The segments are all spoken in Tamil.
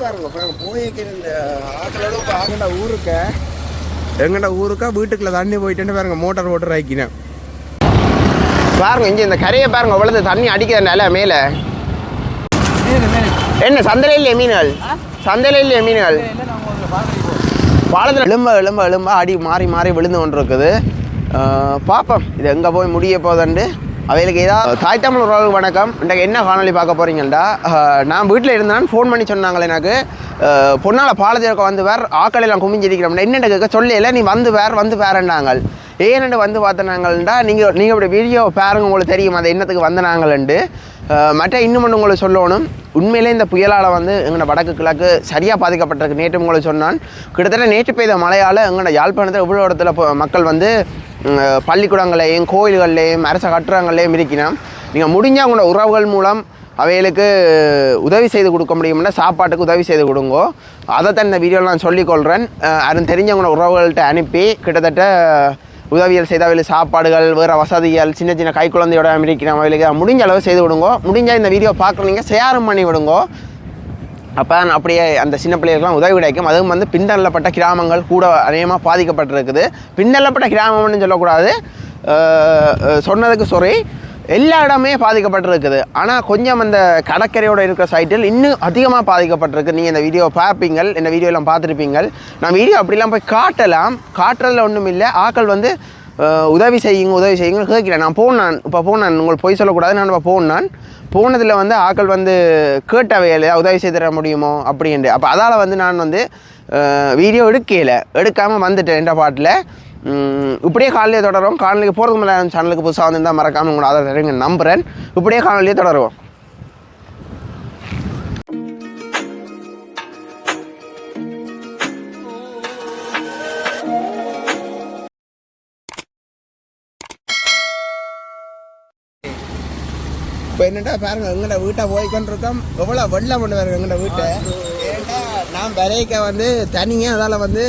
பாருங்க பாருங்க போய்க்கு இந்த இப்போ ஆகண்ட ஊருக்க. எங்கண்ட ஊருக்கா? வீட்டுக்குள்ள தண்ணி போயிட்டுன்னு பாருங்க மோட்டார் ஓட்டர் ஆக்கினேன் பாருங்க இங்கே இந்த கரையை பாருங்க அவ்வளவு தண்ணி அடிக்கிறதுனால மேலே. என்ன சந்தையில இல்லையே மீன்கள்? சந்தையில இல்லையே மீன்கள்? பாலத்தில் எலும்ப எலும்ப எலும்ப அடி மாறி மாறி விழுந்து கொண்டு இருக்குது பார்ப்போம் இது எங்கே போய் முடிய போதண்டு அவைகளுக்கு ஏதாவது தாய் தமிழ் உறவுகள் வணக்கம். இன்றைக்கு என்ன காணொலி பார்க்க போகிறீங்கடா நான் வீட்டில் இருந்தேன். ஃபோன் பண்ணி சொன்னாங்களே எனக்கு. பொண்ணால் பாலத்திற்கு வந்து வேறு ஆக்கள் எல்லாம் குமிஞ்சிருக்கிறோம். என்னென்ன கேட்க சொல்லல நீ வந்து வேற வந்து வேறண்டாங்க ஏன்னு வந்து பார்த்தனாங்கள்டா நீங்கள் நீங்கள் இப்படி வீடியோ பாருங்க உங்களுக்கு தெரியும் அந்த இன்னத்துக்கு வந்தனாங்கள்ண்டு. மற்ற இன்னும் ஒன்று உங்களுக்கு சொல்லணும். உண்மையிலே இந்த புயலால் வந்து எங்களோட வடக்கு கிழக்கு சரியாக பாதிக்கப்பட்டிருக்கு. நேற்று உங்களுக்கு சொன்னான். கிட்டத்தட்ட நேற்று பெய்த மழையால் எங்களோட யாழ்ப்பாணத்தில் இவ்வளோ இடத்துல மக்கள் வந்து பள்ளிக்கூடங்களையும் கோயில்கள்லையும் அரச கட்டுறங்களையும் இருக்கணும் நீங்கள் முடிஞ்ச உங்களோட உறவுகள் மூலம் அவைகளுக்கு உதவி செய்து கொடுக்க முடியும்னா சாப்பாட்டுக்கு உதவி செய்து கொடுங்கோ. அதை தான் இந்த வீடியோவில் நான் சொல்லிக்கொள்கிறேன் யாரும் தெரிஞ்சவங்களோட உறவுகள்கிட்ட அனுப்பி கிட்டத்தட்ட உதவிகள் செய்த சாப்பாடுகள் வேறு வசதிகள் சின்ன சின்ன கை குழந்தையோட அமெரிக்கிற அவைகளுக்கு முடிஞ்ச அளவு செய்து விடுங்க. முடிஞ்ச இந்த வீடியோ பார்க்குறீங்க ஷேரும் பண்ணி விடுங்கோ. அப்போ தான் அப்படியே அந்த சின்ன பிள்ளைகளுக்குலாம் உதவி கிடைக்கும். அதுவும் வந்து பின்தள்ளப்பட்ட கிராமங்கள் கூட அநேகமாக பாதிக்கப்பட்டிருக்குது. பின்தள்ளப்பட்ட கிராமம்னு சொல்லக்கூடாது. சொன்னதுக்கு சொறை எல்லா இடமே பாதிக்கப்பட்டிருக்குது. ஆனால் கொஞ்சம் அந்த கடற்கரையோடு இருக்கிற சைட்டில் இன்னும் அதிகமாக பாதிக்கப்பட்டிருக்கு. நீங்கள் இந்த வீடியோ பார்ப்பீங்கள் இந்த வீடியோலாம் பார்த்துருப்பீங்கள். நான் வீடியோ அப்படிலாம் போய் காட்டலாம். காட்டுறதுல ஒன்றும் இல்லை. ஆக்கள் வந்து உதவி செய்யுங்க உதவி செய்யுங்க கேட்கிறேன் நான் போனான் இப்போ போனான் உங்களுக்கு பொய் சொல்லக்கூடாது நான் இப்போ போனான் போனதில் வந்து ஆக்கள் வந்து கேட்டவையில் உதவி செய்து தர முடியுமோ அப்படின்ட்டு. அப்போ அதால் வந்து நான் வந்து வீடியோ எடுக்கல. எடுக்காமல் வந்துட்டேன் என்ற பாட்டில். இப்படியே காலையிலே தொடரும் காலையில் போகிறதுக்கு மேலே சேனலுக்கு புதுசாக வந்திருந்தால் மறக்காமல் உங்களை அதை தருவீங்க நம்புகிறேன் இப்படியே காலையிலே தொடருவோம். இப்போ என்னடா பாருங்க எங்கட வீட்டை போய்க்கொண்டிருக்கோம் எவ்வளோ வெள்ளம் கொண்டு பாருங்க எங்கட வீட்டை. நான் விலைக்க வந்து தனியாக அதால் வந்து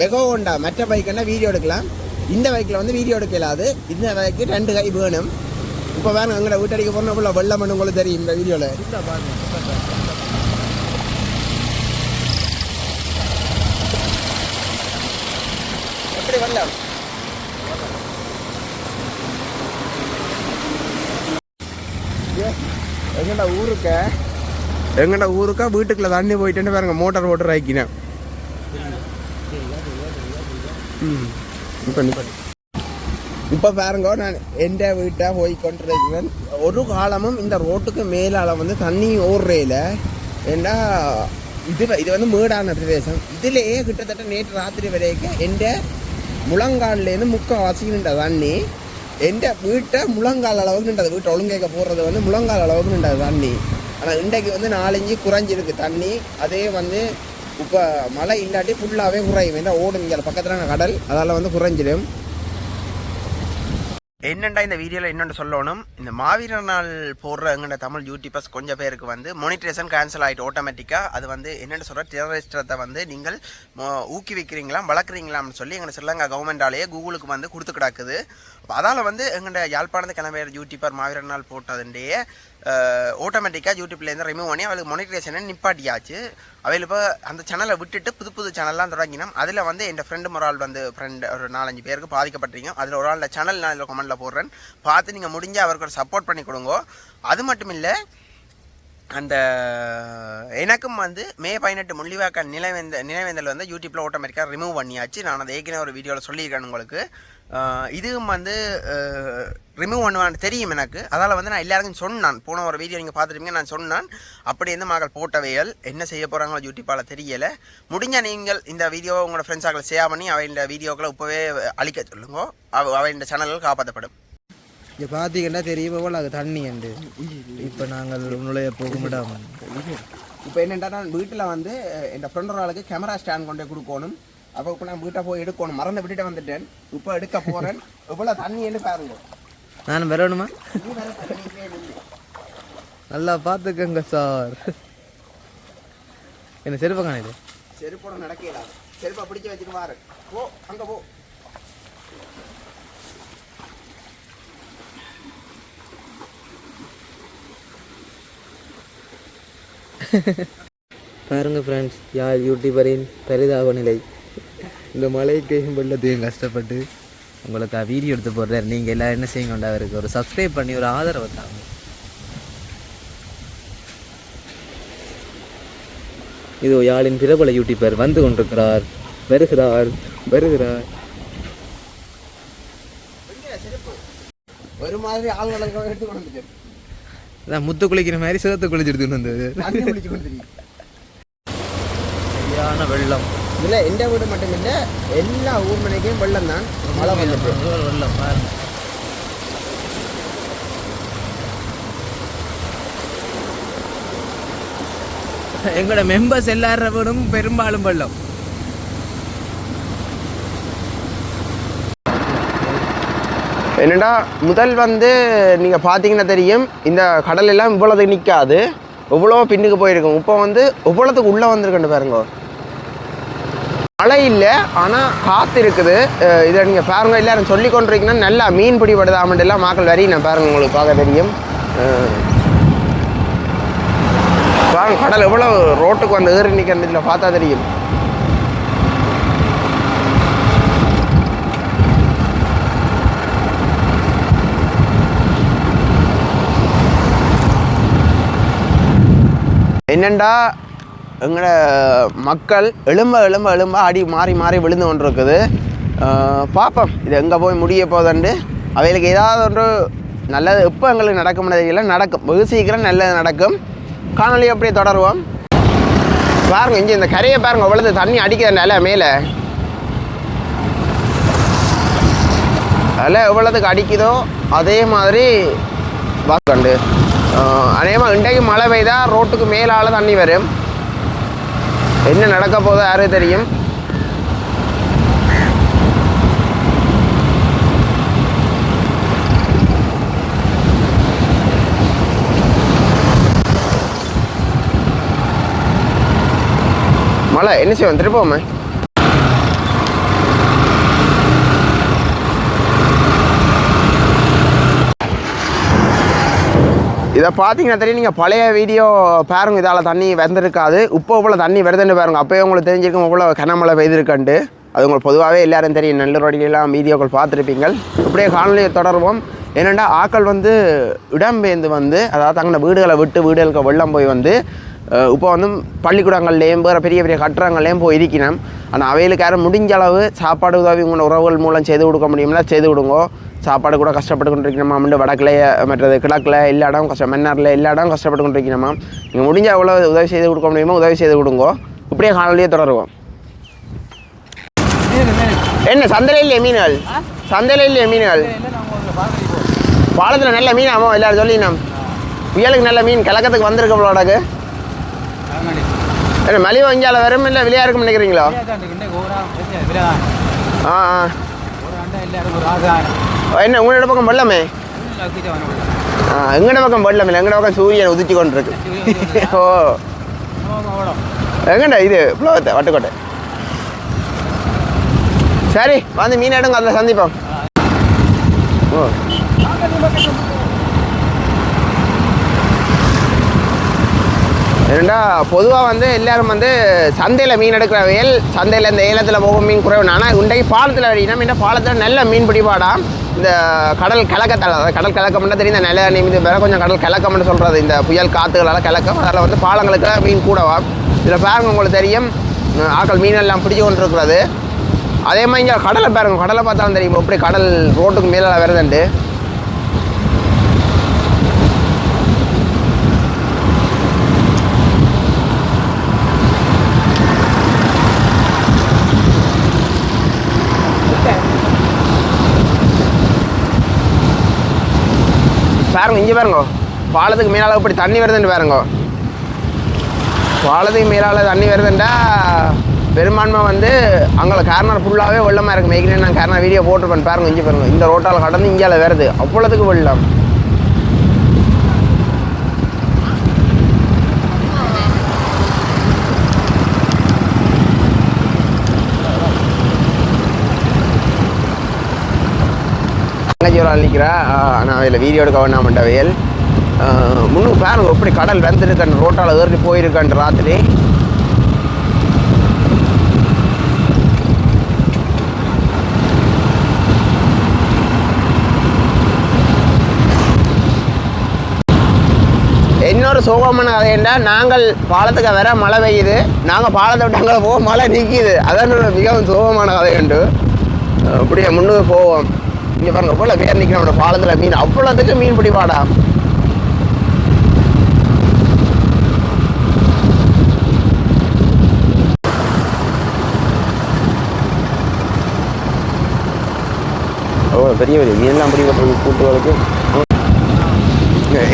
மெகோண்டா மற்ற பைக்குன்னா வீடியோ எடுக்கலாம். இந்த பைக்கில் வந்து வீடியோ எடுக்கலாது இந்த பைக்கு ரெண்டு கை வேணும். இப்போ வேணும் எங்களை வீட்டடிக்க போனால் வெள்ளம் உங்களுக்கு தெரியும் இந்த வீடியோவில் எப்படி வெள்ளம் எங்கடா ஊருக்கு? எங்கடா ஊருக்கா? வீட்டுக்குள்ள தண்ணி போயிட்டேன்னு பாருங்க மோட்டார் ஓட்டர் ஆக்கினேன் ம். இப்போ இப்போ பாருங்க நான் எந்த வீட்டை போய் கொண்டிருக்கிறேன் ஒரு காலமும் இந்த ரோட்டுக்கு மேலால வந்து தண்ணி ஓடுறையில ஏன்னா இது இது வந்து மேடான பிரதேசம். இதுலேயே கிட்டத்தட்ட நேற்று ராத்திரி வரைக்கும் எந்த முழங்கால்லேருந்து முக்கம் வசிக்கின்ற தண்ணி எந்த வீட்டை முழங்கால் அளவுக்கு நின்றது வீட்டை ஒழுங்கேக்க போடுறது வந்து முழங்கால் அளவுக்கு நின்றது தண்ணி. ஆனால் இன்றைக்கு வந்து நாலஞ்சு குறைஞ்சிருக்கு. தண்ணி அதே வந்து இப்போ மழை இல்லாட்டி ஃபுல்லாகவே குறையும். ஏன்னா ஓடும் இங்கே பக்கத்தில் கடல் அதால் வந்து குறைஞ்சிடும். என்னண்டா இந்த வீடியோவில் என்னென்னு சொல்லணும்? இந்த மாவீரர் நாள் போடுற எங்கள்ட தமிழ் யூடியூபர்ஸ் கொஞ்சம் பேருக்கு வந்து மோனிட்ரேஷன் கேன்சல் ஆகிட்டு ஆட்டோமேட்டிக்காக அது வந்து என்னென்னு சொல்கிற டெரரிஸ்டத்தை வந்து நீங்கள் மோ- வளர்க்குறீங்களாம்னு சொல்லி எங்கள் ஸ்ரீலங்கா கவர்மெண்டாலேயே கூகுளுக்கு வந்து கொடுத்து கிடக்குது. அதால் வந்து எங்கள்ட யாழ்ப்பாணத்து கிளம்புற யூடியூபர் மாவீரர் நாள் போட்டதுண்டையே ஆட்டோமேட்டிக்காக யூடியூப்லேருந்து ரிமூவ் பண்ணி அவளுக்கு மோனிட்ரேஷனை நிப்பாட்டியாச்சு. அவையில் இப்போ அந்த சேனலை விட்டுட்டு புது புது சேனல்லாம் தொடங்கினோம். அதில் வந்து என் ஃப்ரெண்டு ஒரு ஆள் வந்து ஃப்ரெண்டு ஒரு நாலஞ்சு பேருக்கு பாதிக்கப்பட்டிருக்கீங்க. அதில் ஒரு ஆள் சேனல் நான் இதில் கமெண்ட்டில் போடுறேன். பார்த்து நீங்கள் முடிஞ்சு அவருக்கு ஒரு சப்போர்ட் பண்ணி கொடுங்க. அது மட்டும் இல்லை அந்த எனக்கும் வந்து மே பதினெட்டு முள்ளிவாக்க நினைவேந்த நினைவேந்தல் வந்து யூடியூப்பில் ஆட்டோமேட்டிக்காக ரிமூவ் பண்ணியாச்சு. நான் அதை ஏற்கனவே ஒரு வீடியோவில் சொல்லியிருக்கேன் உங்களுக்கு. இதுவும் வந்து ரிமூவ் பண்ணுவான்னு தெரியும் எனக்கு. அதால் வந்து நான் எல்லாருக்கும் சொன்னான். போன ஒரு வீடியோ நீங்கள் பார்த்துருப்பீங்க நான் சொன்னான். அப்படி இருந்து மகள் போட்டவையல் என்ன செய்ய போகிறாங்களோ யூடியூப்பால் தெரியலை. முடிஞ்ச நீங்கள் இந்த வீடியோவை உங்களோட ஃப்ரெண்ட்ஸாக்களை ஷேர் பண்ணி அவையின் இந்த வீடியோக்களை இப்போவே அழிக்க சொல்லுங்க. அவ அவையின் இந்த சேனல்கள் காப்பாற்றப்படும் இங்கே பார்த்தீங்கன்னா தெரியும் போல் அது தண்ணி உண்டு இப்போ நாங்கள் நுழைய போக விடாமல் இப்போ என்னென்னா வீட்டில் வந்து என் ஃப்ரெண்ட் ஒரு ஆளுக்கு கேமரா ஸ்டாண்ட் கொண்டு கொடுக்கணும். அப்போ இப்போ நான் வீட்டை போய் எடுக்கணும். மறந்து விட்டுட்டு வந்துட்டேன். இப்போ எடுக்க போகிறேன் இவ்வளோ தண்ணின்னு பாருங்க. நான் வரணுமா? நில்லு. பார்த்துக்கங்க சார். என்ன செருப்பு காணிது செருப்போட நடக்கலாம் செருப்பை பிடிச்சு வச்சுட்டு வாரு. போ அங்கே போ. பாருங்க ஃப்ரெண்ட்ஸ் யாழ் யூடியூபரின் பரிதாப நிலை? இந்த மழைக்கையும் வெள்ளத்தையும் கஷ்டப்பட்டு உங்களுக்கு வீடியோ எடுத்து போடுறாரு. நீங்கள் எல்லாம் என்ன செய்யுங்க அவருக்கு ஒரு சப்ஸ்கிரைப் பண்ணி ஒரு ஆதரவை தாங்க. இதோ யாழின் பிரபல யூடியூபர் வந்து கொண்டிருக்கிறார். வருகிறார் வருகிறார். ஒரு மாதிரி ஆள்களை எடுத்து கொண்டு அதான் முத்து குளிக்கிற மாதிரி சிவத்து குளிச்சுட்டு வந்தது. சரியான வெள்ளம். இதில் எந்த வீடு மட்டும் இல்லை எல்லா ஊர் மனைக்கும் வெள்ளம் தான் மழை வந்துட்டு வெள்ளம் பாருங்க. எங்களோட மெம்பர்ஸ் எல்லாரும் பெரும்பாலும் வெள்ளம். என்னடா முதல் வந்து நீங்கள் பார்த்தீங்கன்னா தெரியும் இந்த கடல் எல்லாம் இவ்வளோதுக்கு நிற்காது எவ்வளோ பின்னுக்கு போயிருக்கும். இப்போ வந்து இவ்வளோத்துக்கு உள்ளே வந்திருக்கேன் பாருங்க. மழை இல்லை ஆனால் காற்று இருக்குது. இதை நீங்கள் பாருங்க. எல்லாரும் சொல்லி கொண்டிருக்கீங்கன்னா நல்லா மீன் பிடிபடுதாமட்டு எல்லாம் மாக்கள் வரி. நான் பாருங்க உங்களுக்கு பார்க்க தெரியும். பாருங்கள் கடல் எவ்வளோ ரோட்டுக்கு வந்து ஏறி நிற்கிறது இதில் பார்த்தா தெரியும். என்னெண்டா? எங்களோட மக்கள் எலும்ப எலும்ப எலும்ப அடி மாறி மாறி விழுந்து கொண்டிருக்குது. இருக்குது பார்ப்போம் இது எங்கே போய் முடிய போதண்டு அவைகளுக்கு ஏதாவது ஒன்று நல்லது எப்போ எங்களுக்கு நடக்கும் தெரியல நடக்கும். வெகு சீக்கிரம் நல்லது நடக்கும். காணொலி அப்படியே தொடருவோம். பாருங்க இங்கே இந்த கரையை பாருங்க அவ்வளோது தண்ணி அடிக்கிறதுனால மேலே. அதில் எவ்வளோதுக்கு அடிக்குதோ அதே மாதிரி வாக்கண்டு அநேகமாக இன்றைக்கு மழை பெய்தா ரோட்டுக்கு மேலால் தண்ணி வரும். என்ன நடக்க போதோ யாரும் தெரியும். மழை என்ன செய்வோம்? திருப்போமே? இதை பார்த்தீங்கன்னா தெரியும். நீங்கள் பழைய வீடியோ பாருங்கள் இதால் தண்ணி வந்திருக்காது. இப்போ இவ்வளோ தண்ணி வருதுன்னு பாருங்க. அப்போயே உங்களுக்கு தெரிஞ்சிருக்கும் இவ்வளோ கனமழை பெய்திருக்கண்டு அது உங்களுக்கு பொதுவாகவே எல்லாரும் தெரியும். நல்லரோடிலாம் வீடியோக்கள் பார்த்துருப்பீங்க இப்படியே காணொலியை தொடருவோம். என்னென்னா ஆக்கள் வந்து இடம்பெயர்ந்து வந்து அதாவது தங்களோட வீடுகளை விட்டு வீடுகளுக்கு வெள்ளம் போய் வந்து இப்போ வந்து பள்ளிக்கூடங்கள்லேயும் வேறு பெரிய பெரிய கட்டுறங்கள்லேயும் போய் இருக்கணும். ஆனால் அவைகளுக்கு யாரும் முடிஞ்ச அளவு சாப்பாடு உதவி உங்களோட உறவுகள் மூலம் செய்து கொடுக்க முடியும்னா செய்து கொடுங்க. சாப்பாடு கூட கஷ்டப்பட்டு கொண்டிருக்கணுமா வந்து வடக்கில் மற்றது கிழக்கில் எல்லா இடம் கஷ்டம். மன்னாரில் எல்லா இடம் கஷ்டப்பட்டு கொண்டிருக்கணுமா நீங்கள் முடிஞ்ச எவ்வளோ உதவி செய்து கொடுக்க முடியுமோ? உதவி செய்து கொடுங்க. இப்படியே காணொலியே தொடருவோம். என்ன சந்தையில் இல்லையே மீன்கள்? சந்தையில் இல்லையே மீன்கள்? பாலத்தில் நல்ல மீனாமோ எல்லாரும் சொல்லினோம். புயலுக்கு நல்ல மீன் கிழக்கத்துக்கு வந்திருக்கு போலோடக்கு என்ன மலிவு இஞ்சால வரும் இல்லை விலையா இருக்கும்னு நினைக்கிறீங்களோ? ஆ ஆ. என்ன உங்களோட பக்கம் வெள்ளமே ஆ எங்கட பக்கம் வெள்ளம் இல்லை எங்கட பக்கம் சூரியன் உதிச்சு கொண்டு இருக்கு ஓ எங்கடா இது புலவத்தை வட்டுக்கோட்டை சரி வந்து மீன் எடுங்க அதில் சந்திப்போம் ஓ ஏன்னா பொதுவாக வந்து எல்லோரும் வந்து சந்தையில் மீன் எடுக்கிற வேல் சந்தையில் இந்த ஏலத்தில் போகும் மீன் குறைவு. ஆனால் இன்றைக்கு பாலத்தில் வரையினா மீன் பாலத்தில் நல்ல மீன் பிடிப்பாடா. இந்த கடல் கலக்கத்தால் அதாவது கடல் கலக்கம்னா தெரியும் இந்த நில நிமிந்து வேறு கொஞ்சம் கடல் கலக்கம்னு சொல்கிறது இந்த புயல் காற்றுகளால் கலக்கம். அதில் வந்து பாலங்களுக்கு மீன் கூடவா. இதில் பாருங்க உங்களுக்கு தெரியும். ஆக்கள் மீன் எல்லாம் பிடிச்சு கொண்டு இருக்கிறது அதே மாதிரி இங்கே கடலை பாருங்கள் கடலை பார்த்தாலும் தெரியும். எப்படி கடல் ரோட்டுக்கு மேலே வருதுண்டு பாருங்க இங்கே பாருங்க. பாலத்துக்கு மேலால இப்படி தண்ணி வருதுன்னு பாருங்க. பாலத்துக்கு மேலால தண்ணி வருதுண்டா. பெரும்பான்மை வந்து அங்கே கார்னர் ஃபுல்லாகவே வெள்ளமாக இருக்குது மேய்க்கிறேன் நான் கார்னர் வீடியோ போட்டிருப்பேன். பாருங்க இங்கே பாருங்க. இந்த ரோட்டால் கடந்து இங்கேயால வருது. அவ்வளோத்துக்கு வெள்ளம். காலேஜ் ஒரு நான் இதில் வீடியோட கவர்னாமெண்ட் அவையல் முன்னூறு பாருங்க எப்படி கடல் வந்துருக்கான் ரோட்டால் ஏறி போயிருக்கேன் ராத்திரி. இன்னொரு சோகமான கதை என்றால் நாங்கள் பாலத்துக்கு வேற மழை பெய்யுது. நாங்கள் பாலத்தை விட்டு அங்கே போக மழை நிற்கிது அதான் மிகவும் சோகமான கதை உண்டு அப்படியே முன்னுக்கு போவோம். இங்கே பாருங்க போல பேர் நிற்கிறோம் பாலத்தில் மீன் அவ்வளோத்துக்கு மீன் பிடிப்பாடா ஓ பெரிய பெரிய மீன்லாம் பிடிப்பட்டு கூட்டுவதற்கு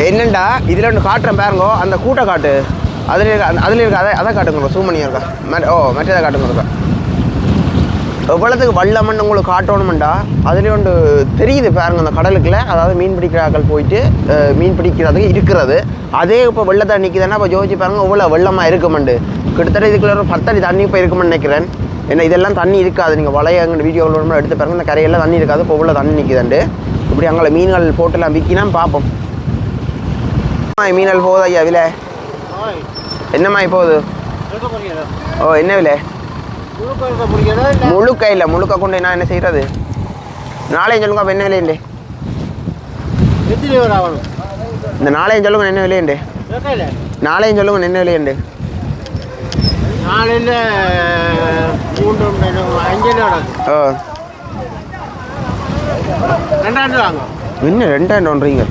என்னண்டா? இதில் ஒன்று காட்டுறேன் பாருங்கோ. அந்த கூட்டை காட்டு. அதில் இருக்க அதில் இருக்க அதை அதை காட்டுங்க சூமணி இருக்கா? ஓ மற்றதை காட்டுங்க இருக்கா? எவ்வளோத்துக்கு வல்லமன்னு உங்களுக்கு காட்டணுமெண்டா? அதுலேயே ஒன்று தெரியுது பாருங்க அந்த கடலுக்குள்ள அதாவது மீன் பிடிக்கிறார்கள் போயிட்டு அஹ், மீன் பிடிக்கிறதுக்கு இருக்கிறது. அதே இப்போ வெள்ளத்தை நிற்கிதுன்னா இப்போ ஜோதிச்சு பாருங்க எவ்வளோ வெள்ளமாக இருக்குமெண்டு. கிட்டத்தட்ட இதுக்குள்ள ஒரு பத்தடி தண்ணி இப்போ இருக்குமென்னு நினைக்கிறேன். ஏன்னா இதெல்லாம் தண்ணி இருக்காது. நீங்கள் வளைய எங்கள் வீடியோவில் எடுத்து பாருங்க இந்த கரையெல்லாம் தண்ணி இருக்காது. இப்போ உள்ள தண்ணி நிற்கிதுண்டு இப்படி அங்கே மீன்கள் போட்டுலாம் விற்கினா பார்ப்போம் மீனல் போகுது ஐயா விலை? என்னம்மா போகுது? ஓ என்ன விலை? முழுக்க இல்லை முழுக்க கொண்டு நான் என்ன செய்கிறது நாளையும் சொல்லுங்க அப்போ என்ன விலையுண்டு? இந்த நாளையும் சொல்லுங்க என்ன விலையுண்டு? நாளையும் சொல்லுங்க என்ன விலையுண்டு? நாளையில் ஓ. ரெண்டாயிரம் என்ன ரெண்டாயிரம் ஒன்றீங்க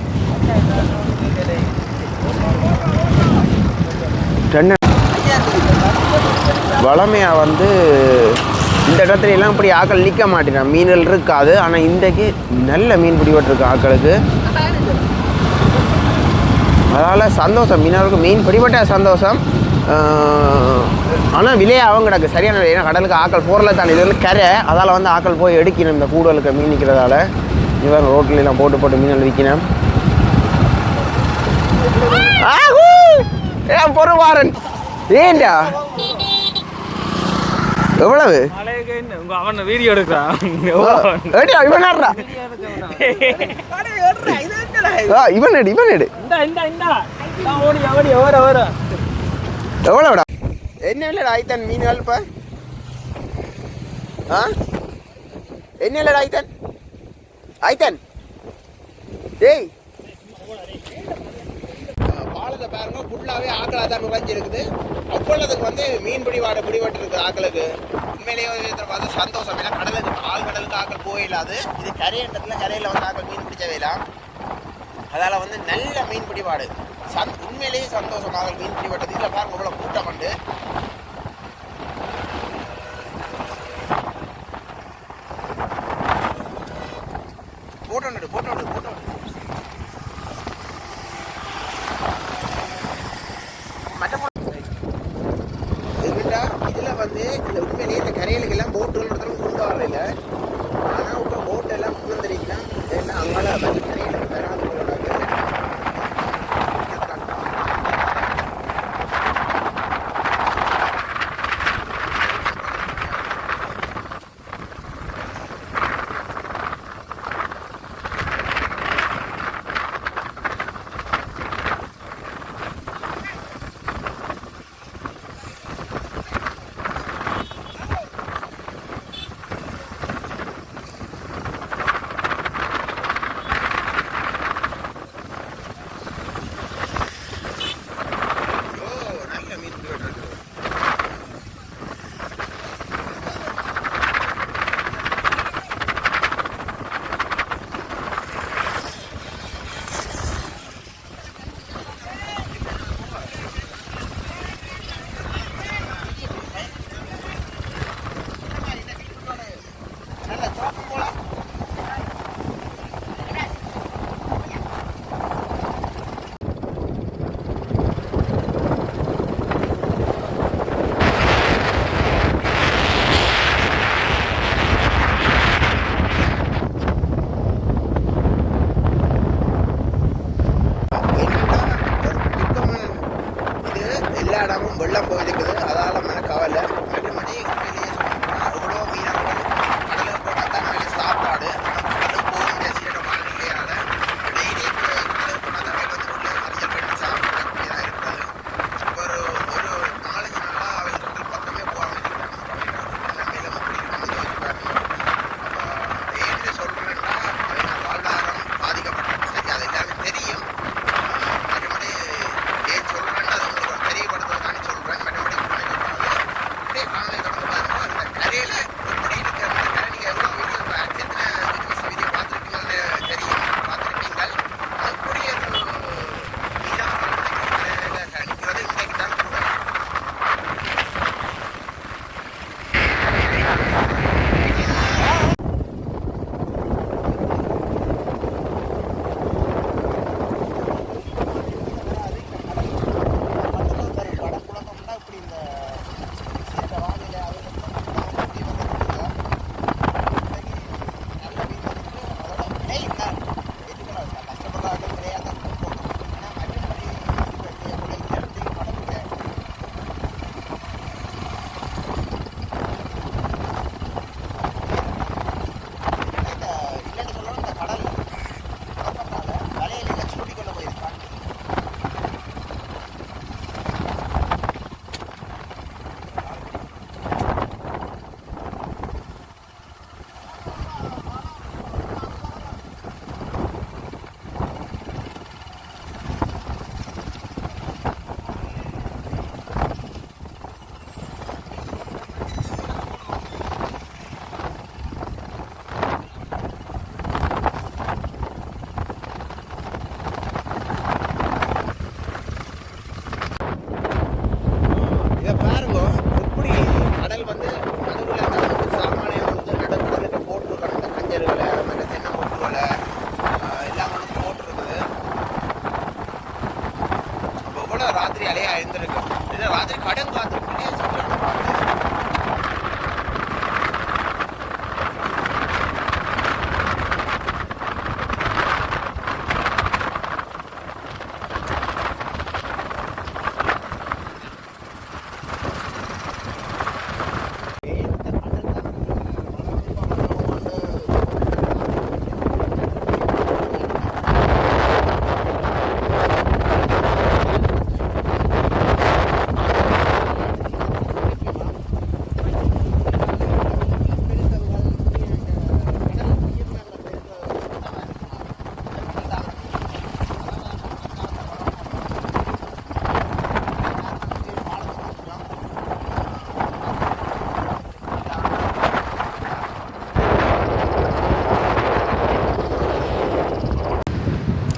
ரெண்டு வளமையாக வந்து இந்த இடத்துல எல்லாம் இப்படி ஆக்கள் நிற்க மாட்டேன். மீன்கள் இருக்காது. ஆனால் இன்றைக்கு நல்ல மீன் பிடிபட்டிருக்கு ஆக்களுக்கு. அதனால் சந்தோஷம். மீனவர்களுக்கு மீன் பிடிபட்ட சந்தோஷம். ஆனால் விலையை அவங்க கிடக்கு. சரியான விலை. ஏன்னா கடலுக்கு ஆக்கள் போரில் தான். இது வந்து கரை. அதால் வந்து ஆக்கள் போய் எடுக்கணும் இந்த கூடலுக்கு மீன் நிற்கிறதால இவன் ரோட்டில் போட்டு போட்டு மீன் விற்கணும் ஏன் பொறுவாரன் ஏண்டா? எவ்வளவு? அவன் வீடியோ எடுக்கிறான். இவன் இவன் எடு இவன் எடு. இந்த இந்த இந்த. நான் ஓடி ஓடி ஓர ஓர எவ்வளோடா என்ன இல்லைடா ஐத்தன் இப்போ ஆ? என்ன இல்லைடா ஐத்தன்? ஐத்தன்? டேய் ஆழத்தை பாருங்க ஃபுல்லாகவே ஆக்களாக தான் நுழைஞ்சிருக்குது. அவ்வளோதுக்கு வந்து மீன் பிடிவாடு பிடிபட்டு இருக்குது ஆக்களுக்கு. உண்மையிலேயே பார்த்து சந்தோஷம். ஏன்னா கடலுக்கு ஆள் கடலுக்கு ஆக்கள் போயிடாது இது கரையண்டத்தில் கரையில் வந்து ஆக்கள் மீன் பிடிச்சவே வேலாம் அதால் வந்து நல்ல மீன் பிடிபாடு சந் உண்மையிலேயே சந்தோஷமாக மீன் பிடிபட்டது. இதில் பாருங்க இவ்வளோ கூட்டம் உண்டு போட்டோ நடு போட்டோ நடு போட்டோ இதில் வந்து இந்த உண்மையிலேயே இந்த கரையிலுக்கெல்லாம் போட்டுகள் ஒருத்தரும் கொண்டு வரல ஆனால் இப்போ போட் எல்லாம் கொண்டு வந்துருக்கலாம் ஏன்னா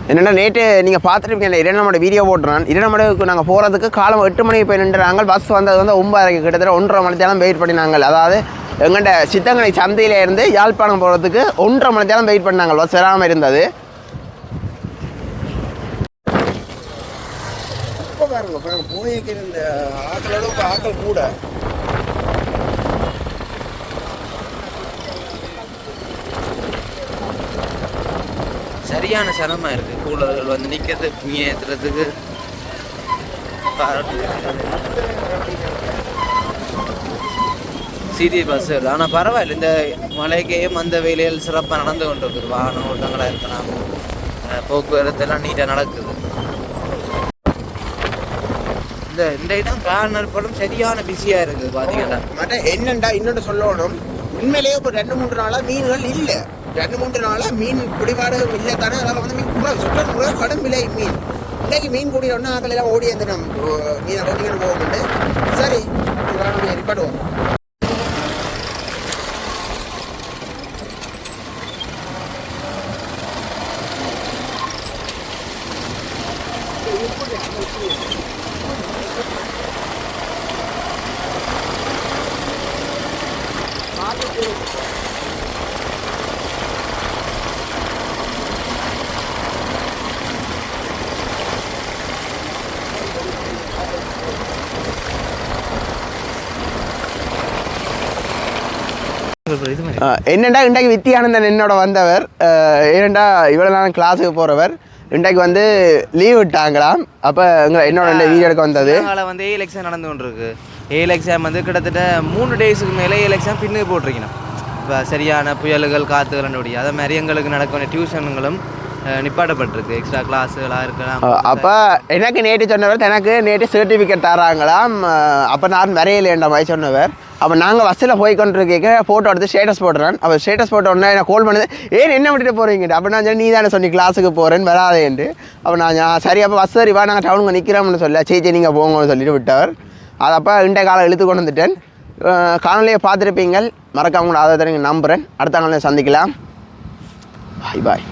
என்னென்னா நேற்று நீங்கள் பார்த்துருப்பீங்க இரண்டாம் வீடியோ போட்டுறான் இரண்டமடைக்கு நாங்கள் போகிறதுக்கு காலம் எட்டு மணிக்கு போய் நின்றுறாங்க பஸ் வந்தது வந்து ஒன்பதரைக்கு கிட்டத்தட்ட ஒன்றரை மணி நேரம் வெயிட் பண்ணினாங்க. அதாவது எங்கள்கிட்ட சித்தங்கனை சந்தையில் இருந்து யாழ்ப்பாணம் போகிறதுக்கு ஒன்றரை மணி நேரம் வெயிட் பண்ணாங்க பஸ் வராமல் இருந்தது. பாருங்க போயிருக்கிற இந்த ஆக்களோட ஆக்கள் கூட சரியான சிரமமாக இருக்குது கூலர்கள் வந்து நிற்கிறது நீ ஏற்றுறதுக்கு சிடி பஸ் ஆனால் பரவாயில்ல. இந்த மலைக்கையும் அந்த வேலையில் சிறப்பாக நடந்து கொண்டு இருக்குது வாகன ஓட்டங்களாக இருக்கலாம். போக்குவரத்து எல்லாம் நீட்டாக நடக்குது. இந்த இந்த இடம் கார்னர் படம் சரியான பிஸியாக இருக்குது பார்த்தீங்கன்னா மட்டும் என்னண்டா இன்னொன்று சொல்லணும். உண்மையிலேயே இப்போ ரெண்டு மூன்று நாளாக மீன்கள் இல்லை. ரெண்டு மூன்று நாளாக மீன் பிடிபாடு இல்லை தானே அதனால் வந்து மீன் கூட சுற்ற கூட கடும் விலை மீன். இன்றைக்கு மீன் கூடிய அதில் எல்லாம் ஓடி வந்து நம்ம மீனை ஓட்டிக்கிட்டு போகும்போது சரி ரிப்பாடுவோம் இது மாதிரி என்னண்டா இன்றைக்கு வித்தியானந்தன் என்னோட வந்தவர்? ஏனண்டா இவ்வளோ நாள் கிளாஸுக்கு போகிறவர் இன்றைக்கு வந்து லீவ் விட்டாங்களாம். அப்போ என்னோட வீடியோ எடுக்க வந்தது? வந்து ஏ எக்ஸாம் நடந்து கொண்டிருக்கு. ஏ எக்ஸாம் வந்து கிட்டத்தட்ட மூணு டேஸுக்கு மேலே ஏ எக்ஸாம் பின்னுக்கு போட்டிருக்கணும். இப்போ சரியான புயல்கள் காற்றுகள் கண்டுபிடி அதே மாதிரி எங்களுக்கு நடக்க வேண்டிய டியூஷன்களும் அஹ், நிப்பாட்டப்பட்டிருக்கு. எக்ஸ்ட்ரா கிளாஸுகளாக இருக்கலாம். அப்போ எனக்கு நேற்று சொன்னவர் எனக்கு நேற்று சர்டிஃபிகேட் தராங்களாம். அப்போ நான் வரையிலேன்ற மாதிரி சொன்னவர். அப்போ நாங்கள் பஸ்ஸில் போய் கொண்டிருக்க ஃபோட்டோ எடுத்து ஸ்டேட்டஸ் போடுறேன். அப்போ ஸ்டேட்டஸ் போட்ட உடனே என்ன கால் பண்ணுது ஏன் என்ன விட்டுட்டு போகிறீங்க அப்போ நான் நீ தானே சொன்னி கிளாஸுக்கு போகிறேன்னு வராதேன்ட்டு. அப்போ நான் சரி அப்போ பஸ் சரி வா நாங்கள் டவுனுக்கு நிற்கிறோம்னு சொல்ல சரி சரி நீங்கள் போங்கன்னு சொல்லிட்டு விட்டவர். அது அப்போ இன்றைய காலம் இழுத்து கொண்டு வந்துட்டேன். காணொலியை பார்த்துருப்பீங்கள். மறக்காம கூட அதை நம்புகிறேன் அடுத்த காலையில் சந்திக்கலாம். பாய் பாய்